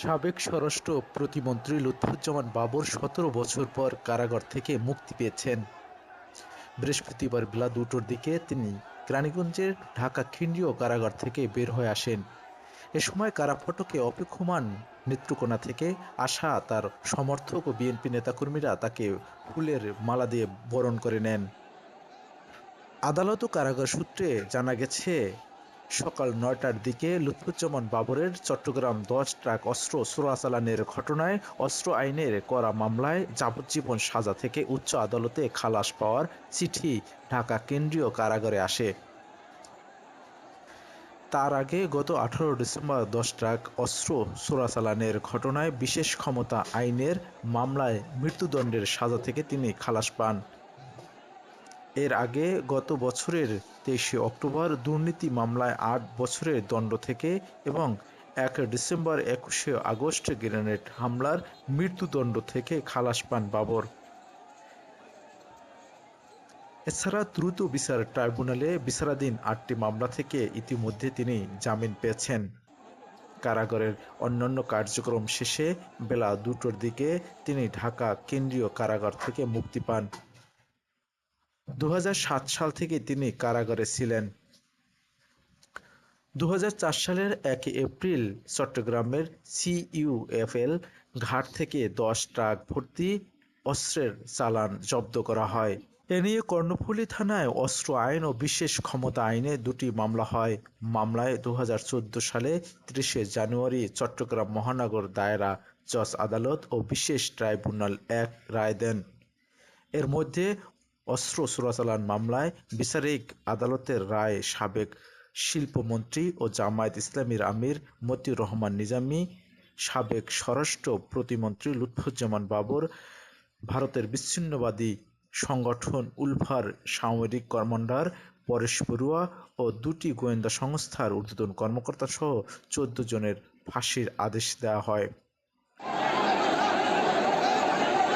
সাবেক স্বরাষ্ট্র প্রতিমন্ত্রী লুৎফুজ্জামান বাবর সতেরো বছর পর কারাগার থেকে মুক্তি পেয়েছেন। বৃহস্পতিবার বেলা দুটোর দিকে তিনি কেরানীগঞ্জের ঢাকা কেন্দ্রীয় কারাগার থেকে বের হয়ে আসেন। এ সময় কারা ফটকে অপেক্ষমান নেত্রকোনা থেকে আসা তার সমর্থক ও বিএনপি নেতাকর্মীরা তাকে ফুলের মালা দিয়ে বরণ করে নেন। আদালত ও কারাগার সূত্রে জানা গেছে সকাল নয়টার দিকে লুৎফুজ্জামান বাবরের চট্টগ্রাম দশ ট্রাক অস্ত্র চোরাচালানের ঘটনায় অস্ত্র আইনের করা মামলায় যাবজ্জীবন সাজা থেকে উচ্চ আদালতে খালাস পাওয়ার চিঠি ঢাকা কেন্দ্রীয় কারাগারে আসে। তার আগে গত আঠারো ডিসেম্বর দশ ট্রাক অস্ত্র চোরাচালানের ঘটনায় বিশেষ ক্ষমতা আইনের মামলায় মৃত্যুদণ্ডের সাজা থেকে তিনি খালাস পান। এর আগে গত বছরের তেইশে অক্টোবর দুর্নীতি মামলায় আট বছরের দণ্ড থেকে এবং এক ডিসেম্বর একুশে আগস্ট গ্রেনেড হামলার মৃত্যুদণ্ড থেকে খালাস পান বাবর। এছাড়া দ্রুত বিচার ট্রাইব্যুনালে বিচারাধীন আটটি মামলা থেকে ইতিমধ্যে তিনি জামিন পেয়েছেন। কারাগারের অন্যান্য কার্যক্রম শেষে বেলা দুটোর দিকে তিনি ঢাকা কেন্দ্রীয় কারাগার থেকে মুক্তি পান। দু হাজার সাত সাল থেকে তিনি কারাগারে ছিলেন। দু সালের এক এপ্রিল চট্টগ্রামের সিইউএফএল ঘাট থেকে দশ ট্রাক ভর্তি অস্ত্রের চালান জব্দ করা হয়। এ নিয়ে কর্ণফুলী থানায় অস্ত্র আইন ও বিশেষ ক্ষমতা আইনে দুটি মামলা হয়। মামলায় দু হাজার চোদ্দ সালে তিরিশে জানুয়ারি চট্টগ্রাম মহানগর দায়রা জজ আদালত ও বিশেষ ট্রাইব্যুনাল এক রায় দেন। এর মধ্যে অস্ত্র চোরাচালান মামলায় বিচারিক আদালতের রায় সাবেক শিল্পমন্ত্রী ও জামায়াত ইসলামীর আমির মতিউর রহমান নিজামী, সাবেক স্বরাষ্ট্র প্রতিমন্ত্রী লুৎফুজ্জামান বাবর, ভারতের বিচ্ছিন্নবাদী সংগঠন উলফার সামরিক কমান্ডার পরেশ বড়ুয়া ও দুটি গোয়েন্দা সংস্থার ঊর্ধ্বতন কর্মকর্তা সহ চোদ্দ জনের ফাঁসির আদেশ দেওয়া হয়।